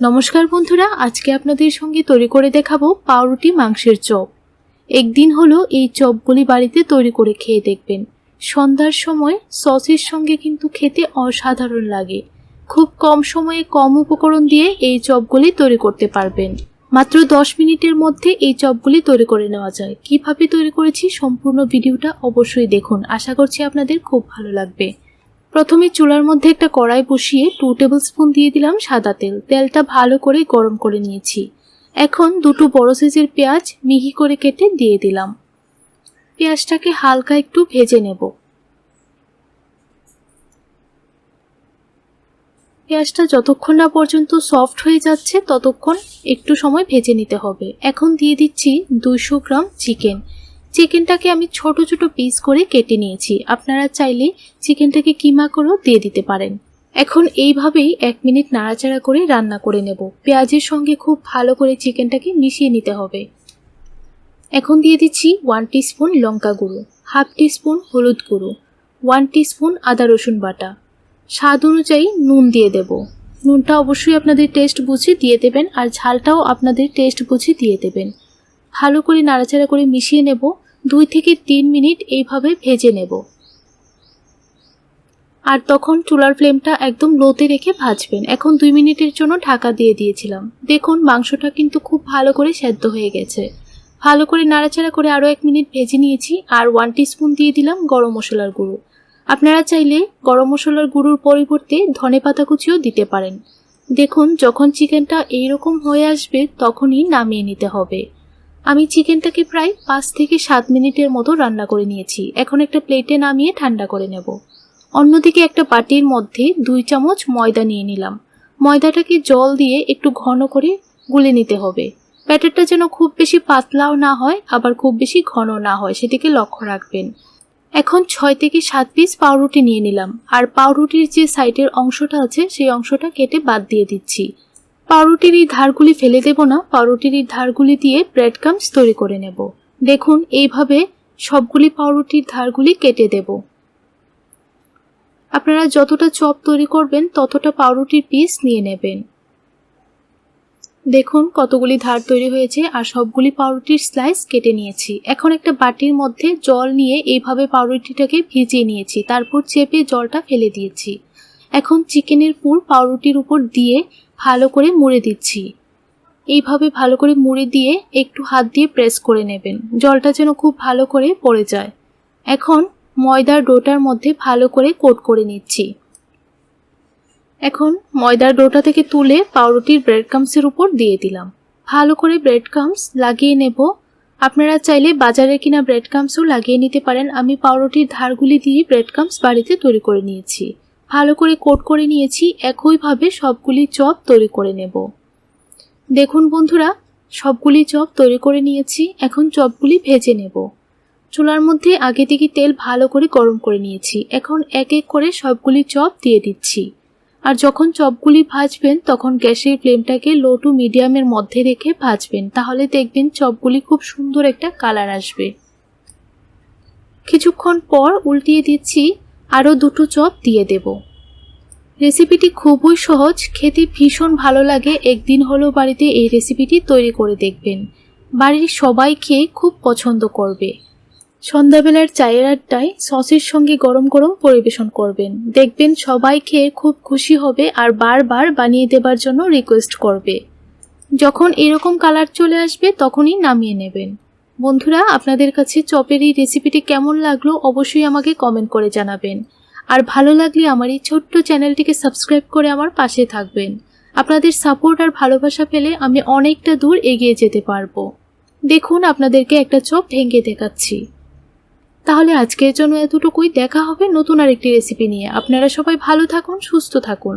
নমস্কার বন্ধুরা, আজকে আপনাদের সঙ্গে তৈরি করে দেখাবো পাউরুটি মাংসের চপ। একদিন হলো এই চপগুলি বাড়িতে তৈরি করে খেয়ে দেখবেন। সন্ধ্যার সময় সসের সঙ্গে কিন্তু খেতে অসাধারণ লাগে। খুব কম সময়ে কম উপকরণ দিয়ে এই চপগুলি তৈরি করতে পারবেন। মাত্র দশ মিনিটের মধ্যে এই চপগুলি তৈরি করে নেওয়া যায়। কীভাবে তৈরি করেছি সম্পূর্ণ ভিডিওটা অবশ্যই দেখুন। আশা করছি আপনাদের খুব ভালো লাগবে। প্রথমে চুলার মধ্যে একটা কড়াই বসিয়ে টু টেবিল স্পুন দিয়ে দিলাম সাদা তেল। তেলটা ভালো করে গরম করে নিয়েছি। এখন দুটো বড় সাইজের পেঁয়াজ মিহি করে কেটে দিয়ে দিলাম। পেঁয়াজটাকে হালকা একটু ভেজে নেব। পেঁয়াজটা যতক্ষণ না পর্যন্ত সফট হয়ে যাচ্ছে, ততক্ষণ একটু সময় ভেজে নিতে হবে। এখন দিয়ে দিচ্ছি দুইশো গ্রাম চিকেন। চিকেনটাকে আমি ছোট ছোট পিস করে কেটে নিয়েছি। আপনারা চাইলে চিকেনটাকে কিমা করেও দিয়ে দিতে পারেন। এখন এইভাবেই এক মিনিট নাড়াচাড়া করে রান্না করে নেব। পেঁয়াজের সঙ্গে খুব ভালো করে চিকেনটাকে মিশিয়ে নিতে হবে। এখন দিয়ে দিচ্ছি ওয়ান স্পুন লঙ্কা গুঁড়ো হাফ স্পুন হলুদ গুঁড়ো ওয়ান স্পুন আদা রসুন বাটা। স্বাদ অনুযায়ী নুন দিয়ে দেব। নুনটা অবশ্যই আপনাদের টেস্ট বুঝে দিয়ে দেবেন আর ঝালটাও আপনাদের টেস্ট বুঝে দিয়ে দেবেন। ভালো করে নাড়াচাড়া করে মিশিয়ে নেব। দুই থেকে তিন মিনিট এইভাবে ভেজে নেব। আর তখন চুলার ফ্লেমটা একদম লোতে রেখে ভাজবেন। এখন দুই মিনিটের জন্য ঢাকা দিয়ে দিয়েছিলাম। দেখুন, মাংসটা কিন্তু খুব ভালো করে সেদ্ধ হয়ে গেছে। ভালো করে নাড়াচাড়া করে আরও এক মিনিট ভেজে নিয়েছি আর ওয়ান স্পুন দিয়ে দিলাম গরম মশলার গুঁড়ো। আপনারা চাইলে গরম মশলার গুঁড়োর পরিবর্তে ধনে পাতা কুচিও দিতে পারেন। দেখুন, যখন চিকেনটা এইরকম হয়ে আসবে তখনই নামিয়ে নিতে হবে। আমি চিকেনটাকে প্রায় পাঁচ থেকে সাত মিনিটের মতো রান্না করে নিয়েছি। এখন একটা প্লেটে নামিয়ে ঠান্ডা করে নেব। অন্যদিকে একটা বাটির মধ্যে দুই চামচ ময়দা নিয়ে নিলাম। ময়দাটাকে জল দিয়ে একটু ঘন করে গুলে নিতে হবে। ব্যাটারটা যেন খুব বেশি পাতলাও না হয়, আবার খুব বেশি ঘন না হয় সেদিকে লক্ষ্য রাখবেন। এখন ছয় থেকে সাত পিস পাউরুটি নিয়ে নিলাম। আর পাউরুটির যে সাইডের অংশটা আছে, সেই অংশটা কেটে বাদ দিয়ে দিচ্ছি। পাউরুটির এই ধারগুলি ফেলে দেব না, পাউরুটির এই ধারগুলি দিয়ে ব্রেড কামস তৈরি করে নেব। দেখুন, এইভাবে সবগুলি পাউরুটির ধারগুলি কেটে দেব। আপনারা যতটা চপ তৈরি করবেন, ততটা পাউরুটির পিস নিয়ে নেবেন। দেখুন, কতগুলি ধার তৈরি হয়েছে, আর সবগুলি পাউরুটির স্লাইস কেটে নিয়েছি। এখন একটা বাটির মধ্যে জল নিয়ে এইভাবে পাউরুটিটাকে ভিজিয়ে নিয়েছি। তারপর চেপে জলটা ফেলে দিয়েছি। এখন চিকেনের পুর পাউরুটির উপর দিয়ে ভালো করে মুড়ে দিচ্ছি। এইভাবে ভালো করে মুড়ে দিয়ে একটু হাত দিয়ে প্রেস করে নেবেন। জলটা যেন খুব ভালো করে পড়ে যায়। এখন ময়দার ডোটার মধ্যে ভালো করে কোট করে নিচ্ছি। এখন ময়দার ডোটা থেকে তুলে পাউরুটির ব্রেড কামসের উপর দিয়ে দিলাম। ভালো করে ব্রেড কামস লাগিয়ে নেব। আপনারা চাইলে বাজারে কিনা ব্রেড কামসও লাগিয়ে নিতে পারেন। আমি পাউরুটির ধারগুলি দিয়ে ব্রেড কামস বাড়িতে তৈরি করে নিয়েছি। ভালো করে কোট করে নিয়েছি, একইভাবে সবগুলি চপ তৈরি করে নেব। দেখুন বন্ধুরা, সবগুলি চপ তৈরি করে নিয়েছি, এখন চপগুলি ভেজে নেব। চুলার মধ্যে আগে থেকে তেল ভালো করে গরম করে নিয়েছি, এখন এক এক করে সবগুলি চপ দিয়ে দিচ্ছি। আর যখন চপগুলি ভাজবেন, তখন গ্যাসের ফ্লেমটাকে লো টু মিডিয়ামের মধ্যে রেখে ভাজবেন, তাহলে দেখবেন চপগুলি খুব সুন্দর একটা কালার আসবে। কিছুক্ষণ পর উল্টিয়ে দিচ্ছি আরও দুটো চপ দিয়ে দেব। রেসিপিটি খুবই সহজ, খেতে ভীষণ ভালো লাগে। একদিন হলো বাড়িতে এই রেসিপিটি তৈরি করে দেখবেন। বাড়ির সবাই খেয়ে খুব পছন্দ করবে। সন্ধ্যাবেলার চায়ের আড্ডায় সসের সঙ্গে গরম গরম পরিবেশন করবেন। দেখবেন সবাই খেয়ে খুব খুশি হবে আর বারবার বানিয়ে দেবার জন্য রিকোয়েস্ট করবে। যখন এরকম কালার চলে আসবে, তখনই নামিয়ে নেবেন। বন্ধুরা, আপনাদের কাছে চপের এই রেসিপিটি কেমন লাগল অবশ্যই আমাকে কমেন্ট করে জানাবেন। আর ভালো লাগলে আমার এই ছোট্ট চ্যানেলটিকে সাবস্ক্রাইব করে আমার পাশে থাকবেন। আপনাদের সাপোর্ট আর ভালোবাসা পেলে আমি অনেকটা দূর এগিয়ে যেতে পারব। দেখুন, আপনাদেরকে একটা চপ ভেঙে দেখাচ্ছি। তাহলে আজকের জন্য এতটুকুই। দেখা হবে নতুন আরেকটি রেসিপি নিয়ে। আপনারা সবাই ভালো থাকুন, সুস্থ থাকুন।